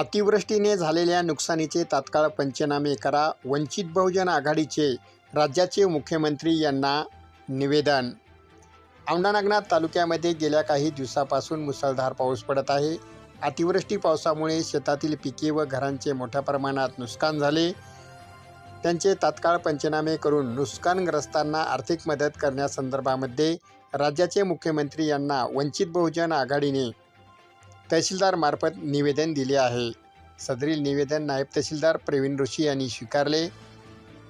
अतिवृष्टीने झालेल्या नुकसानीचे तात्काळ पंचनामे करा. वंचित बहुजन आघाडीचे राज्याचे मुख्यमंत्री यांना निवेदन. औंढा नागनाथ तालुक्यामध्ये गेल्या काही दिवसापासून मुसळधार पाऊस पडत आहे. अतिवृष्टी पावसामुळे शेतातील पिके व घरांचे मोठ्या प्रमाणात नुकसान झाले. त्यांचे तात्काळ पंचनामे करून नुकसानग्रस्तांना आर्थिक मदत करण्यासंदर्भामध्ये राज्याचे मुख्यमंत्री यांना वंचित बहुजन आघाडीने तहसीलदारमार्फत निवेदन दिले आहे. सदरील निवेदन नायब तहसीलदार प्रवीण ऋषी यांनी स्वीकारले.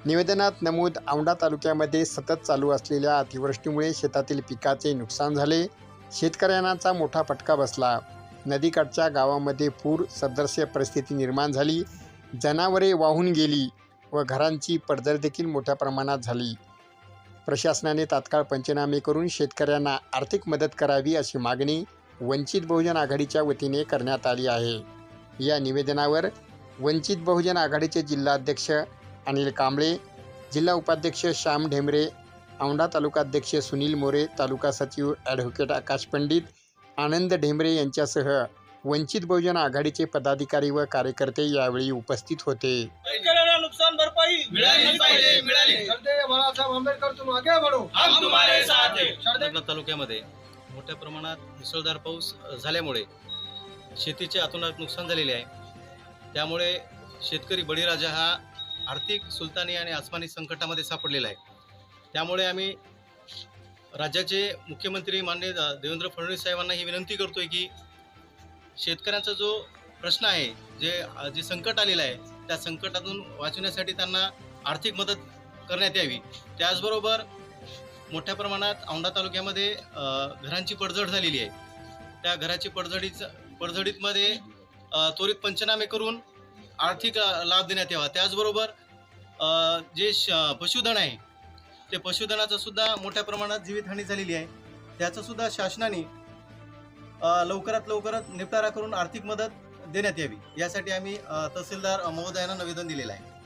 निवेदनात नमूद औंढा तालुक्यामध्ये सतत चालू असलेल्या अतिवृष्टीमुळे शेतातील पिकाचे नुकसान झाले. शेतकऱ्यांचा मोठा फटका बसला. नदीकाठच्या गावामध्ये पूर सदृश्य परिस्थिती निर्माण झाली. जनावरे वाहून गेली व घरांची पडझड देखील मोठ्या प्रमाणात झाली. प्रशासनाने तात्काळ पंचनामे करून शेतकऱ्यांना आर्थिक मदत करावी अशी मागणी वंचित बहुजन आघाडीच्या वतीने करण्यात आली आहे. या निवेदनावर वंचित बहुजन आघाडीचे जिल्हाध्यक्ष अनिल कांबळे जिल्हा उपाध्यक्ष श्याम ढेमरे औंढा तालुकाध्यक्ष सुनील मोरे तालुका सचिव ॲडव्होकेट आकाश पंडित आनंद ढेमरे यांच्यासह वंचित बहुजन आघाडीचे पदाधिकारी व कार्यकर्ते यावेळी उपस्थित होते. नुकसान भरपाई मिळाली बाळासाहेब आंबेडकर तालुक्यामध्ये मोठ्या प्रमाणात मुसळधार पाऊस झाल्यामुळे शेतीचे अतोनात नुकसान झालेले आहे. त्यामुळे शेतकरी बळीराजा हा आर्थिक सुलतानी आणि आसमानी संकटामध्ये सापडलेला आहे. त्यामुळे आम्ही राज्याचे मुख्यमंत्री माननीय देवेंद्र फडणवीस साहेबांना ही विनंती करतोय की शेतकऱ्यांचा जो प्रश्न आहे जे जे संकट आलेलं आहे त्या संकटातून वाचवण्यासाठी त्यांना आर्थिक मदत करण्यात यावी. त्याचबरोबर मोठ्या प्रमाणात औंढा तालुक्यामध्ये घरांची पडझड झालेली आहे. त्या घराची पडझडीचं पडझडीतमध्ये त्वरित पंचनामे करून आर्थिक लाभ देण्यात यावा. त्याचबरोबर जे श पशुधन आहे ते पशुधनाचं सुद्धा मोठ्या प्रमाणात जीवितहानी झालेली आहे. त्याचं सुद्धा शासनाने लवकरात लवकरात निपटारा करून आर्थिक मदत देण्यात यावी. यासाठी आम्ही तहसीलदार महोदयांना निवेदन दिलेलं आहे.